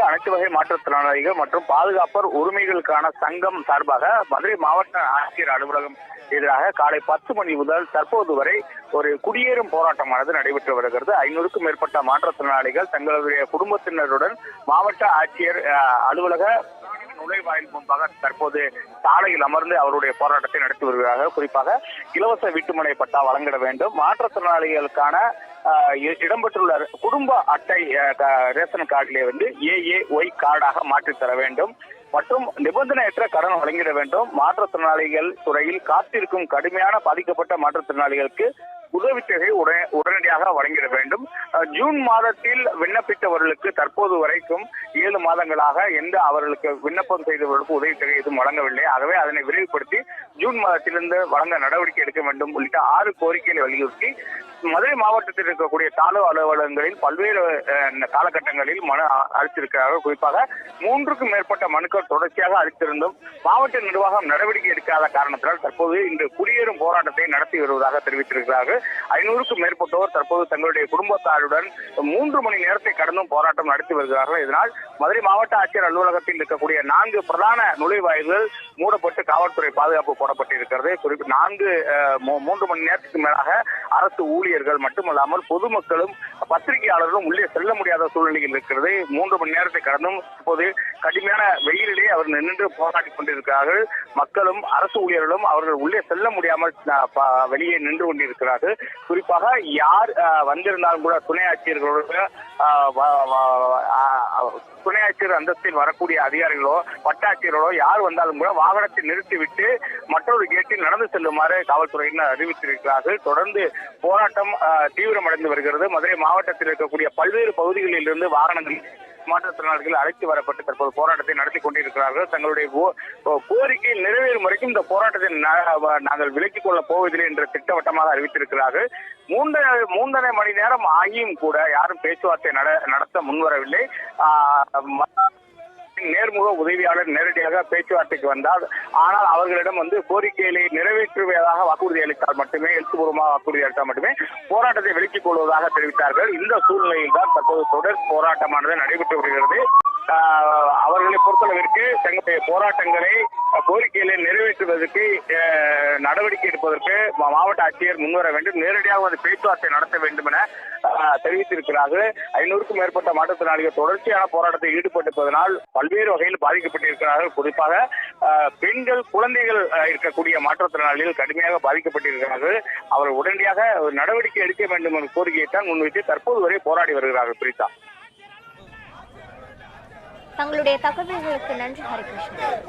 அனைத்து வகை மாற்றுத்திறனாளிகள் மற்றும் பாதுகாப்பர் உரிமைகளுக்கான சங்கம் சார்பாக மதுரை மாவட்ட ஆட்சியர் அலுவலகம் எதிராக காலை பத்து மணி முதல் தற்போது வரை ஒரு குடியேறும் போராட்டமானது நடைபெற்று வருகிறது. ஐநூறுக்கும் மேற்பட்ட மாற்றுத்திறனாளிகள் தங்களுடைய குடும்பத்தினருடன் மாவட்ட ஆட்சியர் அலுவலக நுழைவாயில் முன்பாக தற்போது சாலையில் அமர்ந்து அவருடைய போராட்டத்தை நடத்தி வருகிறார்கள். குறிப்பாக இலவச வீட்டுமனை பட்டா வழங்கிட வேண்டும். மாற்றுத்திறனாளிகளுக்கான ஆஹ், இடம்பெற்றுள்ள குடும்ப அட்டை ரேஷன் கார்டிலே வந்து ஏஏ ஒய் கார்டாக மாற்றித் தர வேண்டும். மற்றும் நிபந்தனையற்ற கடன் வழங்கிட வேண்டும். மாற்றுத்திறனாளிகள் துறையில் காத்திருக்கும் கடுமையான பாதிக்கப்பட்ட மாற்றுத்திறனாளிகளுக்கு உதவித்தொகை உடனே- உடனடியாக வழங்கிட வேண்டும். ஜூன் மாதத்தில் விண்ணப்பித்தவர்களுக்கு தற்போது வரைக்கும் ஏழு மாதங்களாக எந்த அவர்களுக்கு விண்ணப்பம் செய்தவர்களுக்கு உதவித்தொகை எதுவும் வழங்கவில்லை. ஆகவே அதனை விரைவுபடுத்தி ஜூன் மாதத்திலிருந்து வழங்க நடவடிக்கை எடுக்க வேண்டும் உள்ளிட்ட ஆறு கோரிக்கைகளை வலியுறுத்தி மதுரை மாவட்டத்தில் இருக்கக்கூடிய தாலுகா அலுவலகங்களில் பல்வேறு காலகட்டங்களில் மனு அளித்திருக்கிறார்கள். குறிப்பாக மூன்றுக்கும் மேற்பட்ட மனுக்கள் தொடர்ச்சியாக அளித்திருந்தும் மாவட்ட நிர்வாகம் நடவடிக்கை எடுக்காத காரணத்தினால் தற்போது இன்று குடியேறும் போராட்டத்தை நடத்தி வருவதாக தெரிவித்திருக்கிறார்கள். ஐநூறுக்கும் மேற்பட்டோர் தற்போது தங்களுடைய குடும்பத்தாருடன் மூன்று மணி நேரத்தை கடந்தும் போராட்டம் நடத்தி வருகிறார்கள். இதனால் மதுரை மாவட்ட ஆட்சியர் அலுவலகத்தில் இருக்கக்கூடிய நான்கு பிரதான நுழைவாயில்கள் மூடப்பட்டு காவல்துறை பாதுகாப்பு போடப்பட்டிருக்கிறது. குறிப்பிட்ட நான்கு மூன்று மணி நேரத்துக்கு மேலாக அரசு ஊழியர்கள் மட்டுமல்லாமல் பொதுமக்களும் பத்திரிகையாளர்களும் உள்ளே செல்ல முடியாத சூழ்நிலையில் இருக்கிறது. மூன்று மணி நேரத்தை கடந்தும் இப்போது கடுமையான வெயிலிலே அவர் நின்று போராடி கொண்டிருக்கிறார்கள். மக்களும் அரசு ஊழியர்களும் அவர்கள் உள்ளே செல்ல முடியாமல் வெளியே நின்று கொண்டிருக்கிறார்கள். குறிப்பாக யார் வந்திருந்தாலும் கூட துணை ஆட்சியர்களோட துணை ஆட்சியர் அந்தஸ்தில் வரக்கூடிய அதிகாரிகளோ வட்டாட்சியர்களோ யார் வந்தாலும் கூட வாகனத்தை நிறுத்திவிட்டு மற்றொரு கேட்டில் நடந்து செல்லுமாறு காவல்துறையினர் அறிவித்திருக்கிறார்கள். தொடர்ந்து போராட்டம் தீவிரமடைந்து வருகிறது. மதுரை மாவட்டத்தில் இருக்கக்கூடிய பல்வேறு பகுதிகளில் இருந்து வாகனங்கள் மாற்றுத்திறனாளிகள் அழைத்து வரப்பட்டு தற்போது போராட்டத்தை நடத்தி கொண்டிருக்கிறார்கள். தங்களுடைய கோரிக்கை நிறைவேறும் வரைக்கும் இந்த போராட்டத்தை நாங்கள் விலக்கிக் கொள்ளப் போவதில்லை என்ற திட்டவட்டமாக அறிவித்திருக்கிறார்கள். மூன்றரை மூன்றரை மணி நேரம் ஆகியும் கூட யாரும் பேச்சுவார்த்தை நட- நடத்த முன்வரவில்லை. ஆஹ் நேர்முக உதவியாளர் நேரடியாக பேச்சுவார்த்தைக்கு வந்தார். ஆனால் அவர்களிடம் வந்து கோரிக்கைகளை நிறைவேற்றுவதாக வாக்குறுதி அளித்தால் மட்டுமே எழுத்துப்பூர்வமாக வாக்குறுதி அளித்தால் மட்டுமே போராட்டத்தை விலக்கிக் கொள்வதாக தெரிவித்தார்கள். இந்த சூழ்நிலையில் தான் தற்போது தொடர் போராட்டமானது நடைபெற்று வருகிறது. அவர்களை பொறுத்தளவிற்கு தங்களுடைய போராட்டங்களை கோரிக்கைகளை நிறைவேற்றுவதற்கு அஹ், நடவடிக்கை எடுப்பதற்கு மா- மாவட்ட ஆட்சியர் முன்வர வேண்டும். நேரடியாக வந்து பேச்சுவார்த்தை நடத்த வேண்டும் என தெரிவித்திருக்கிறார்கள். ஐநூறுக்கும் மேற்பட்ட மாற்றுத்திறனாளிகள் தொடர்ச்சியான போராட்டத்தில் ஈடுபட்டிருப்பதனால் பல்வேறு வகையில் பாதிக்கப்பட்டிருக்கிறார்கள். குறிப்பாக பெண்கள் குழந்தைகள் இருக்கக்கூடிய மாற்றுத்திறனாளிகள் கடுமையாக பாதிக்கப்பட்டிருக்கிறார்கள். அவர் உடனடியாக ஒரு நடவடிக்கை எடுக்க வேண்டும் என்ற கோரிக்கையை தான் முன்வைத்து தற்போது வரை போராடி வருகிறார்கள் பிரீதா தங்களுடைய தகவல்களுக்கு நன்றி ஹரிகிருஷ்ணன்